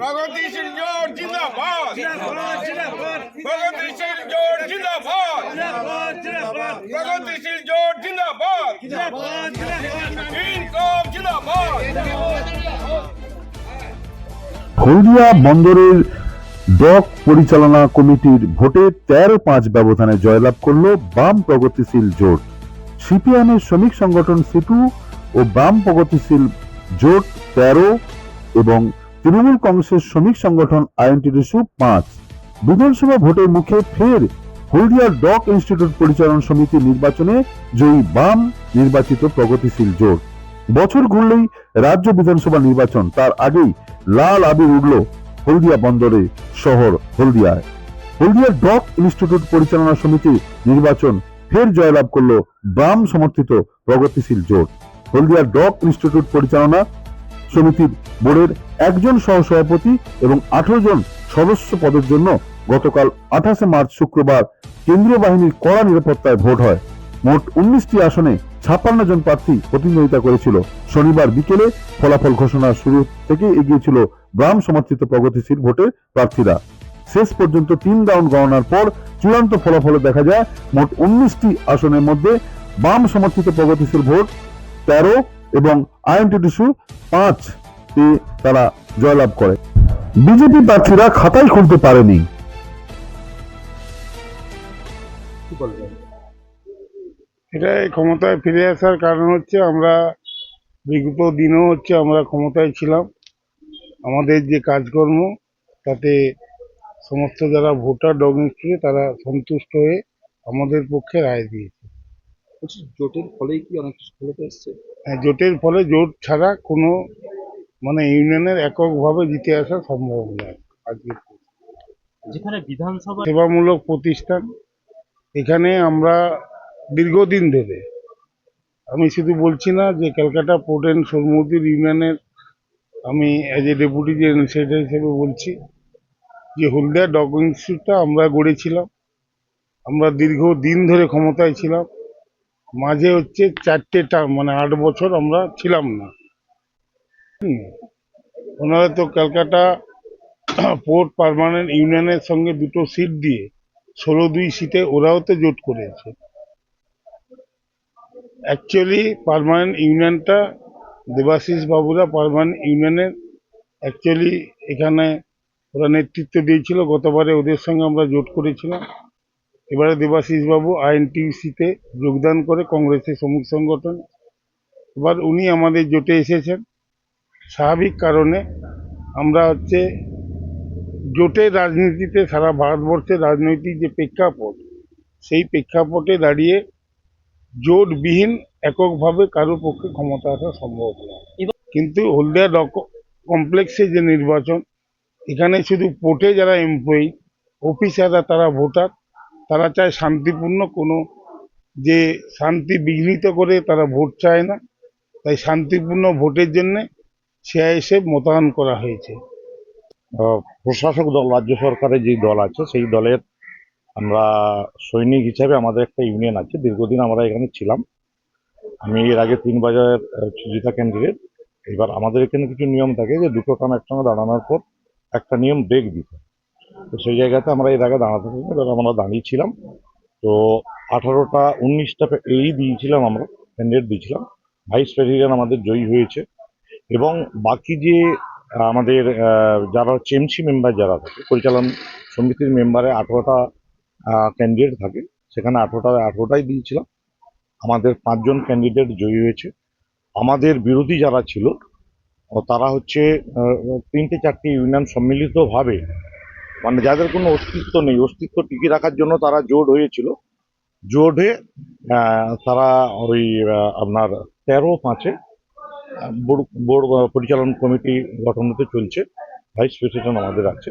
প্রগতিশীল জোট জিন্দাবাদ। প্রগতিশীল জোট জিন্দাবাদ। প্রগতিশীল জোট জিন্দাবাদ। ইনকম জিন্দাবাদ। হলদিয়া বন্দরের ডক পরিচালনা কমিটির ভোটে তেরো পাঁচ ব্যবধানে জয়লাভ করল বাম প্রগতিশীল জোট। সিপিএমের শ্রমিক সংগঠন সিটু ও বাম প্রগতিশীল জোট তেরো এবং তৃণমূল কংগ্রেসের শ্রমিক সংগঠন আইএনটিডিসু পাঁচ। বিধানসভা ভোটের মুখে ফের হলদিয়া ডক ইনস্টিটিউট পরিচালনা সমিতি নির্বাচনে জয়ী বাম নির্বাচিত প্রগতিশীল জোট। বছর ঘুরলেই রাজ্য বিধানসভা নির্বাচন, তার আগেই লাল আবির উঠল হলদিয়া বন্দরে, শহর হলদিয়ায়। হলদিয়া ডক ইনস্টিটিউট পরিচালনা সমিতি নির্বাচন ফের জয়লাভ করল বাম সমর্থিত প্রগতিশীল জোট। হলদিয়া ডক ইনস্টিটিউট পরিচালনা সমিতির বোর্ডের একজন সহসভাপতি এবং আঠারো জন সদস্য পদের জন্য গতকাল আঠাশে মার্চ শুক্রবার কেন্দ্রীয় বাহিনীর কড়া নিরাপত্তায় ভোট হয়। মোট উনিশটি আসনে ছাপ্পান্ন জন প্রার্থী প্রতিদ্বন্দ্বিতা করেছিল। শনিবার বিকেলে ফলাফল ঘোষণার শুরু থেকে এগিয়েছিল বাম সমর্থিত প্রগতিশীল ভোটের প্রার্থীরা। শেষ পর্যন্ত তিন রাউন্ড গণনার পর চূড়ান্ত ফলাফলে দেখা যায়, মোট উনিশটি আসনের মধ্যে বাম সমর্থিত প্রগতিশীল ভোট তেরো এবং আইএনটিটিসু পাঁচ পেয়ে তারা জয়লাভ করে। বিজেপি প্রার্থীরা খাতাই খুলতে পারেনি। এটাই ক্ষমতায় ফিরে আসার কারণ হচ্ছে আমরা বিগত দিনও হচ্ছে আমরা ক্ষমতায় ছিলাম। আমাদের যে কাজকর্ম তাতে সমস্ত যারা ভোটার ডগ ইনস্টিটিউটে তারা সন্তুষ্ট হয়ে আমাদের পক্ষে রায় দিয়েছে। জোটের ফলেই কি অনেক সফলতা এসছে? হ্যাঁ, জোটের ফলে জোট ছাড়া কোনো মানে ইউনিয়নের এককভাবে জিতে আসা সম্ভব নয়। আজকে যেখানে বিধানসভা সেবামূলক প্রতিষ্ঠান এখানে আমরা দীর্ঘদিন ধরে আমি শুধু বলছি না যে ক্যালকাটা পোর্ট অ্যান্ড সরমুদ্দির ইউনিয়নের আমি as a deputy general secretary হিসেবে বলছি যে হলদিয়া ডগ ইনস্টিটিউটটা আমরা গড়েছিলাম। আমরা দীর্ঘ দিন ধরে ক্ষমতায় ছিলাম। মাঝে হচ্ছে চারটে টার্ম মানে আট বছর আমরা ছিলাম না। ওনারা তো ক্যালকাটা পোর্ট পারমানেন্ট ইউনিয়নের সঙ্গে দুটো সিট দিয়ে ষোলো দুই সিটে ওরাও তো জোট করেছে। অ্যাকচুয়ালি পার্মানেন্ট ইউনিয়নটা দেবাশিস বাবুরা পারমানেন্ট ইউনিয়নের অ্যাকচুয়ালি এখানে ওরা নেতৃত্ব দিয়েছিল, গতবারে ওদের সঙ্গে আমরা জোট করেছিলাম। এবারে দেবাশিস বাবু আইএনটিউসিতে যোগদান করে কংগ্রেসের শ্রমিক সংগঠন। এবার উনি আমাদের জোটে এসেছেন। স্বাভাবিক কারণে আমরা হচ্ছে জোটের রাজনীতিতে সারা ভারতবর্ষের রাজনৈতিক যে প্রেক্ষাপট, সেই প্রেক্ষাপটে দাঁড়িয়ে জোটবিহীন এককভাবে কারোর পক্ষে ক্ষমতা আসা সম্ভব নয় কিন্তু হলদিয়া ডক কমপ্লেক্সে যে নির্বাচন, এখানে শুধু পোর্টে যারা এমপ্লয়ি অফিসাররা তারা ভোটার তারা চায় শান্তিপূর্ণ, কোনো যে শান্তি বিঘ্নিত করে তারা ভোট চায় না। তাই শান্তিপূর্ণ ভোটের জন্যে সিআইএসএফ মোতায়েন করা হয়েছে। প্রশাসক দল, রাজ্য সরকারের যে দল আছে, সেই দলের আমরা সৈনিক হিসাবে আমাদের একটা ইউনিয়ন আছে। দীর্ঘদিন আমরা এখানে ছিলাম। আমি এর আগে তিন বাজার সুজিতা ক্যান্ডিডেট এবার আমাদের এখানে কিছু নিয়ম থাকে যে দুটো টান একসঙ্গে দাঁড়ানোর পর একটা নিয়ম ব্রেক দিতে। তো সেই জায়গাতে আমরা এর আগে দাঁড়াতে পারি এবার আমরা দাঁড়িয়েছিলাম তো আঠারোটা উনিশটা এই দিয়েছিলাম আমরা ক্যান্ডিডেট দিয়েছিলাম। ভাইস প্রেসিডেন্ট আমাদের জয়ী হয়েছে। এবং বাকি যে আমাদের যারা হচ্ছে এমসি মেম্বার যারা থাকে, পরিচালন সমিতির মেম্বারে আঠেরোটা ক্যান্ডিডেট থাকে। সেখানে আঠেরোটা, আঠেরোটাই দিয়েছিলাম। আমাদের পাঁচজন ক্যান্ডিডেট জয়ী হয়েছে। আমাদের বিরোধী যারা ছিল তারা হচ্ছে তিনটে, চারটি ইউনিয়ন সম্মিলিতভাবে মানে যাদের কোনো অস্তিত্ব নেই, অস্তিত্ব টিকিয়ে রাখার জন্য তারা জোট হয়েছিল। জোট হয়ে তারা ওই আপনার তেরো পাঁচে বোর্ড বোর্ড পরিচালন কমিটি গঠন হতে চলছে। ভাইস প্রেসিডেন্ট আমাদের আছে।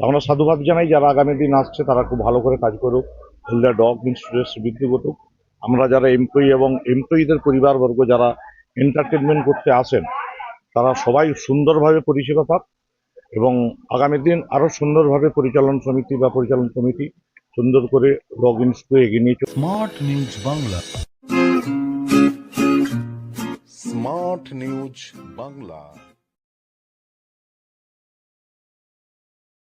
আমরা সাধুবাদ জানাই যারা আগামী দিন আসছে, তারা খুব ভালো করে কাজ করুক। হলদিয়া ডগ ইনস্টিটিউট বৃদ্ধি ঘটুক। আমরা যারা এমপ্লয়ি এবং এমপ্লয়ীদের পরিবারবর্গ যারা এন্টারটেনমেন্ট করতে আসেন, তারা সবাই সুন্দরভাবে পরিষেবা পাক। এবং আগামী দিন আরও সুন্দরভাবে পরিচালন সমিতি বা পরিচালন কমিটি সুন্দর করে লগ ইনসকে এগিয়ে নিয়ে smart news Bangla. Smart news Bangla.